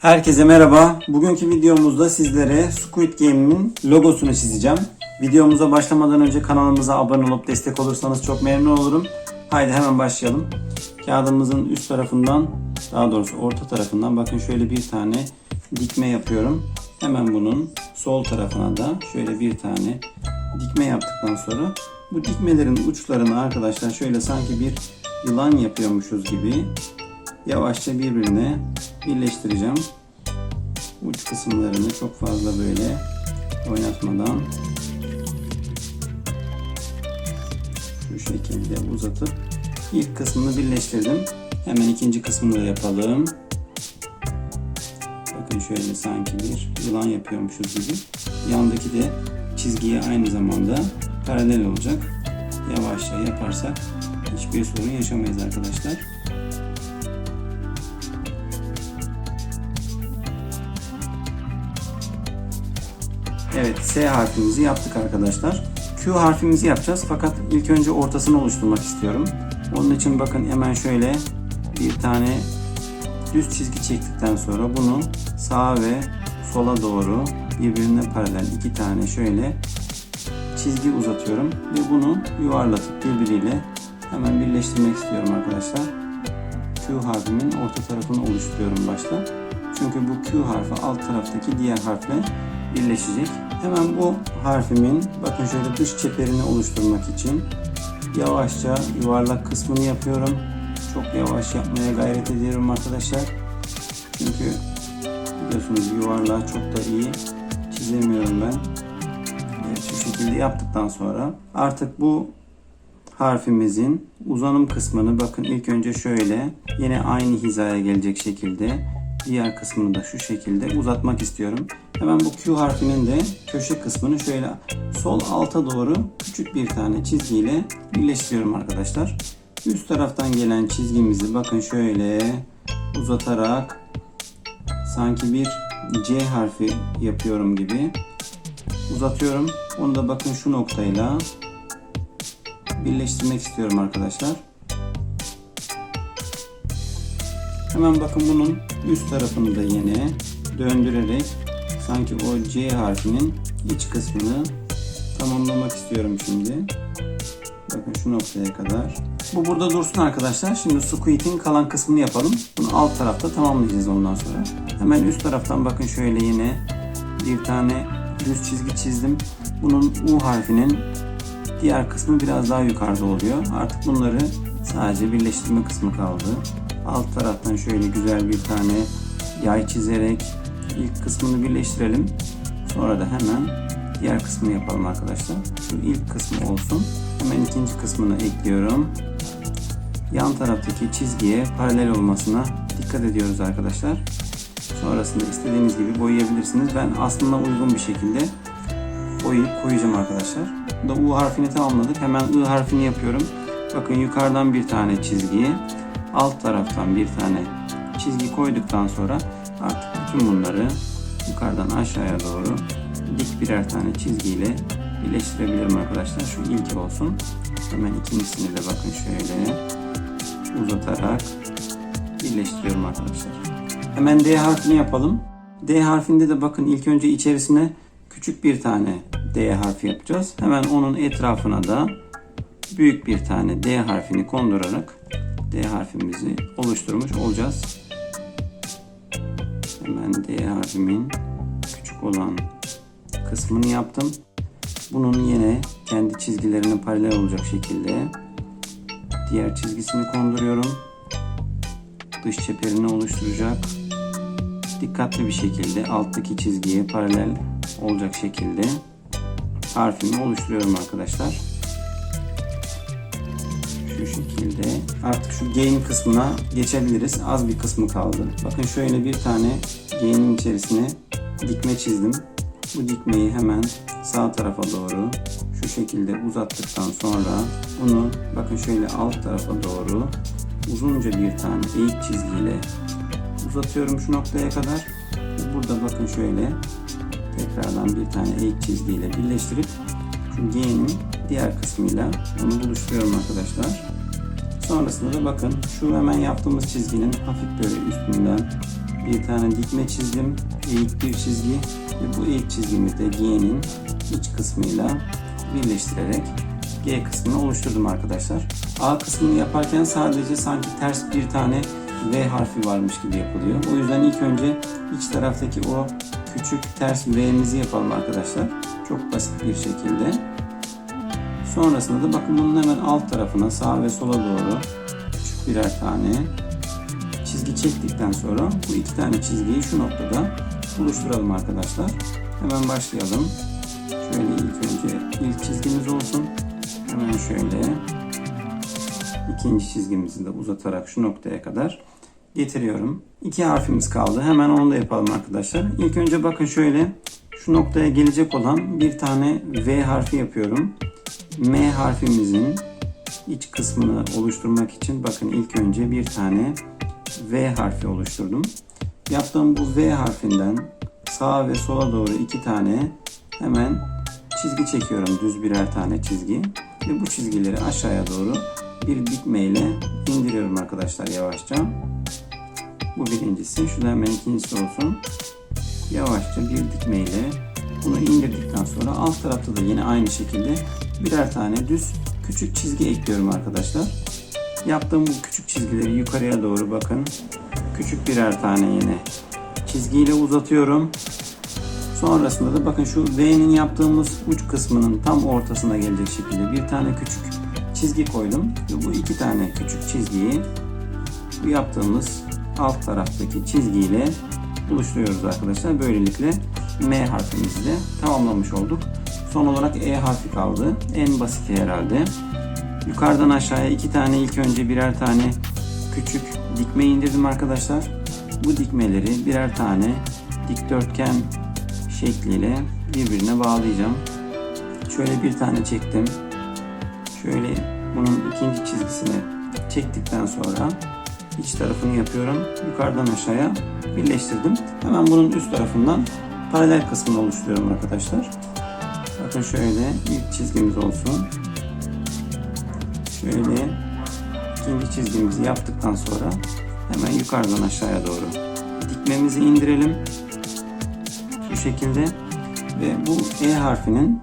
Herkese merhaba. Bugünkü videomuzda sizlere Squid Game'in logosunu çizeceğim. Videomuza başlamadan önce kanalımıza abone olup destek olursanız çok memnun olurum. Haydi hemen başlayalım. Kağıdımızın üst tarafından, daha doğrusu orta tarafından bakın şöyle bir tane dikme yapıyorum. Hemen bunun sol tarafına da şöyle bir tane dikme yaptıktan sonra bu dikmelerin uçlarını arkadaşlar şöyle sanki bir yılan yapıyormuşuz gibi yavaşça birbirine birleştireceğim. Uç kısımlarını çok fazla böyle oynatmadan şu şekilde uzatıp ilk kısmını birleştirdim. Hemen ikinci kısmını da yapalım. Bakın şöyle sanki bir yılan yapıyormuşuz gibi. Yandaki de çizgiye aynı zamanda paralel olacak. Yavaşça yaparsak hiçbir sorun yaşamayız arkadaşlar. Evet S harfimizi yaptık arkadaşlar. Q harfimizi yapacağız fakat ilk önce ortasını oluşturmak istiyorum. Onun için bakın hemen şöyle bir tane düz çizgi çektikten sonra bunu sağa ve sola doğru birbirine paralel iki tane şöyle çizgi uzatıyorum ve bunu yuvarlatıp birbiriyle hemen birleştirmek istiyorum arkadaşlar. Q harfimin orta tarafını oluşturuyorum başta. Çünkü bu Q harfi alt taraftaki diğer harfle birleşecek. Hemen bu harfimin bakın şöyle dış çeperini oluşturmak için yavaşça yuvarlak kısmını yapıyorum. Çok yavaş yapmaya gayret ediyorum arkadaşlar. Çünkü biliyorsunuz yuvarlağı çok da iyi çizemiyorum ben. Evet, şu şekilde yaptıktan sonra artık bu harfimizin uzanım kısmını bakın ilk önce şöyle yine aynı hizaya gelecek şekilde diğer kısmını da şu şekilde uzatmak istiyorum. Hemen bu Q harfinin de köşe kısmını şöyle sol alta doğru küçük bir tane çizgiyle birleştiriyorum arkadaşlar. Üst taraftan gelen çizgimizi bakın şöyle uzatarak sanki bir C harfi yapıyorum gibi uzatıyorum. Onu da bakın şu noktayla birleştirmek istiyorum arkadaşlar. Hemen bakın bunun üst tarafını da yine döndürerek sanki o C harfinin iç kısmını tamamlamak istiyorum şimdi. Bakın şu noktaya kadar. Bu burada dursun arkadaşlar. Şimdi Squid'in kalan kısmını yapalım. Bunu alt tarafta tamamlayacağız ondan sonra. Hemen üst taraftan bakın şöyle yine bir tane düz çizgi çizdim. Bunun U harfinin diğer kısmı biraz daha yukarıda oluyor. Artık bunları sadece birleştirme kısmı kaldı. Alt taraftan şöyle güzel bir tane yay çizerek ilk kısmını birleştirelim. Sonra da hemen diğer kısmını yapalım arkadaşlar. Şu ilk kısmı olsun. Hemen ikinci kısmını ekliyorum. Yan taraftaki çizgiye paralel olmasına dikkat ediyoruz arkadaşlar. Sonrasında istediğiniz gibi boyayabilirsiniz. Ben aslında uygun bir şekilde boyayıp koyacağım arkadaşlar. Bu da U harfini tamamladık. Hemen I harfini yapıyorum. Bakın yukarıdan bir tane çizgiyi, alt taraftan bir tane çizgi koyduktan sonra artık bütün bunları yukarıdan aşağıya doğru dik birer tane çizgiyle birleştirebilirim arkadaşlar. Şu ilk olsun. Hemen ikincisini de bakın şöyle uzatarak birleştiriyorum arkadaşlar. Hemen D harfini yapalım. D harfinde de bakın ilk önce içerisine küçük bir tane D harfi yapacağız. Hemen onun etrafına da büyük bir tane D harfini kondurarak D harfimizi oluşturmuş olacağız. Hemen D harfimin küçük olan kısmını yaptım. Bunun yine kendi çizgilerine paralel olacak şekilde diğer çizgisini konduruyorum. Dış çeperini oluşturacak. Dikkatli bir şekilde alttaki çizgiye paralel olacak şekilde harfimi oluşturuyorum arkadaşlar. Şekilde artık şu gain kısmına geçebiliriz. Az bir kısmı kaldı. Bakın şöyle bir tane gain'in içerisine dikme çizdim. Bu dikmeyi hemen sağ tarafa doğru şu şekilde uzattıktan sonra bunu bakın şöyle alt tarafa doğru uzunca bir tane eğik çizgiyle uzatıyorum şu noktaya kadar. Burada bakın şöyle tekrardan bir tane eğik çizgiyle birleştirip şu G'nin diğer kısmıyla onu buluşturuyorum arkadaşlar. Sonrasında da bakın şu hemen yaptığımız çizginin hafif böyle üstünden bir tane dikme çizdim. Eğik bir çizgi ve bu eğik çizgimi de G'nin iç kısmıyla birleştirerek G kısmını oluşturdum arkadaşlar. A kısmını yaparken sadece sanki ters bir tane V harfi varmış gibi yapılıyor. O yüzden ilk önce iç taraftaki o küçük ters V'mizi yapalım arkadaşlar. Çok basit bir şekilde. Sonrasında da bakın bunun hemen alt tarafına sağa ve sola doğru küçük birer tane çizgi çektikten sonra bu iki tane çizgiyi şu noktada buluşturalım arkadaşlar. Hemen başlayalım. Şöyle ilk önce ilk çizgimiz olsun. Hemen şöyle ikinci çizgimizi de uzatarak şu noktaya kadar getiriyorum. İki harfimiz kaldı. Hemen onu da yapalım arkadaşlar. İlk önce bakın şöyle şu noktaya gelecek olan bir tane V harfi yapıyorum. M harfimizin iç kısmını oluşturmak için bakın ilk önce bir tane V harfi oluşturdum. Yaptığım bu V harfinden sağa ve sola doğru iki tane hemen çizgi çekiyorum. Düz birer tane çizgi. Ve bu çizgileri aşağıya doğru bir dikme ile indiriyorum arkadaşlar yavaşça. Bu birincisi. Şu da hemen ikincisi olsun. Yavaşça bir dikme ile bunu indirdikten sonra alt tarafta da yine aynı şekilde birer tane düz küçük çizgi ekliyorum arkadaşlar. Yaptığım bu küçük çizgileri yukarıya doğru bakın. Küçük birer tane yine çizgiyle uzatıyorum. Sonrasında da bakın şu V'nin yaptığımız uç kısmının tam ortasına gelecek şekilde bir tane küçük çizgi koydum. Ve bu iki tane küçük çizgiyi bu yaptığımız alt taraftaki çizgiyle buluşturuyoruz arkadaşlar. Böylelikle M harfimizi de tamamlamış olduk. Son olarak E harfi kaldı. En basiti herhalde. Yukarıdan aşağıya iki tane ilk önce birer tane küçük dikme indirdim arkadaşlar. Bu dikmeleri birer tane dikdörtgen şekliyle birbirine bağlayacağım. Şöyle bir tane çektim. Şöyle bunun ikinci çizgisini çektikten sonra iç tarafını yapıyorum. Yukarıdan aşağıya birleştirdim. Hemen bunun üst tarafından paralel kısmını oluşturuyorum arkadaşlar. Bakın şöyle ilk çizgimiz olsun. Şöyle ikinci çizgimizi yaptıktan sonra hemen yukarıdan aşağıya doğru dikmemizi indirelim. Şu şekilde ve bu E harfinin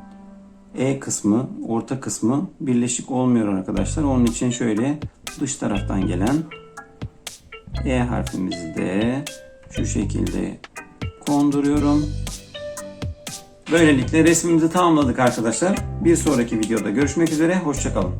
E kısmı, orta kısmı birleşik olmuyor arkadaşlar. Onun için şöyle dış taraftan gelen E harfimizi de şu şekilde konduruyorum. Böylelikle resmimizi tamamladık arkadaşlar. Bir sonraki videoda görüşmek üzere. Hoşçakalın.